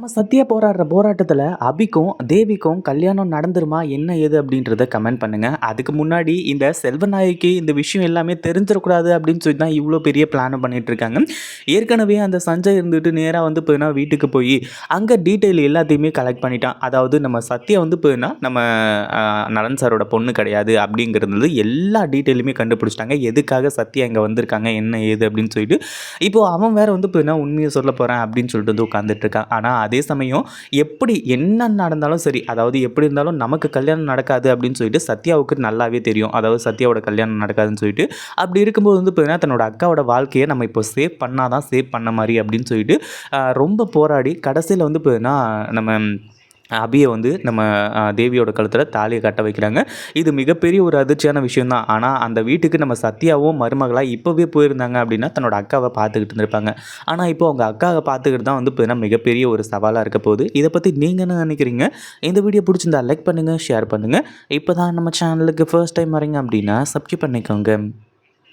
நம்ம சத்யா போராடுற போராட்டத்தில் அபிக்கும் தேவிக்கும் கல்யாணம் நடந்துருமா என்ன ஏது அப்படின்றத கமெண்ட் பண்ணுங்கள் அதுக்கு முன்னாடி இந்த செல்வநாயகி இந்த விஷயம் எல்லாமே தெரிஞ்சிடக்கூடாது அப்படின்னு சொல்லி தான் இவ்வளோ பெரிய பிளான் பண்ணிட்டு இருக்காங்க. ஏற்கனவே அந்த சஞ்சய் இருந்துட்டு நேராக வந்து போயினா வீட்டுக்கு போய் அங்கே டீட்டெயில் எல்லாத்தையுமே கலெக்ட் பண்ணிட்டான். அதாவது நம்ம சத்யா வந்து போயினா நம்ம நலன் சாரோட பொண்ணு கிடையாது அப்படிங்கிறது எல்லா டீட்டெயிலுமே கண்டுபிடிச்சிட்டாங்க. எதுக்காக சத்யா இங்கே வந்திருக்காங்க என்ன ஏது அப்படின்னு சொல்லிட்டு. இப்போது அவன் வேறு வந்து போயினா உண்மையை சொல்ல போகிறேன் அப்படின்னு சொல்லிட்டு வந்து உட்காந்துட்டு இருக்கான். ஆனால் அதே சமயம் எப்படி என்ன நடந்தாலும் சரி அதாவது எப்படி இருந்தாலும் நமக்கு கல்யாணம் நடக்காது அப்படின்னு சொல்லிட்டு சத்யாவுக்கு நல்லாவே தெரியும். அதாவது சத்யாவோட கல்யாணம் நடக்காதுன்னு சொல்லிட்டு. அப்படி இருக்கும்போது வந்து பார்த்தீங்கன்னா தன்னோட அக்காவோட வாழ்க்கையை நம்ம இப்போ சேவ் பண்ணாதான் சேவ் பண்ண மாதிரி அப்படின்னு சொல்லிட்டு ரொம்ப போராடி கடைசியில் வந்து பார்த்தீங்கன்னா நம்ம அபியை வந்து நம்ம தேவியோட கழுத்தில் தாலியை கட்ட வைக்கிறாங்க. இது மிகப்பெரிய ஒரு அதிர்ச்சியான விஷயம்தான். ஆனால் அந்த வீட்டுக்கு நம்ம சத்யாவும் மருமகளாக இப்போவே போயிருந்தாங்க அப்படின்னா தன்னோட அக்காவை பார்த்துக்கிட்டு இருந்திருப்பாங்க. ஆனால் இப்போ அவங்க அக்காவை பார்த்துக்கிட்டு தான் வந்து பார்த்தீங்கன்னா மிகப்பெரிய ஒரு சவாலாக இருக்க போகுது. இதை பற்றி நீங்கள் என்ன நினைக்கிறீங்க? இந்த வீடியோ பிடிச்சிருந்தா லைக் பண்ணுங்கள் ஷேர் பண்ணுங்கள் இப்போ தான் நம்ம சேனலுக்கு ஃபர்ஸ்ட் டைம் வரீங்க அப்படின்னா சப்ஸ்கிரைப் பண்ணிக்கோங்க.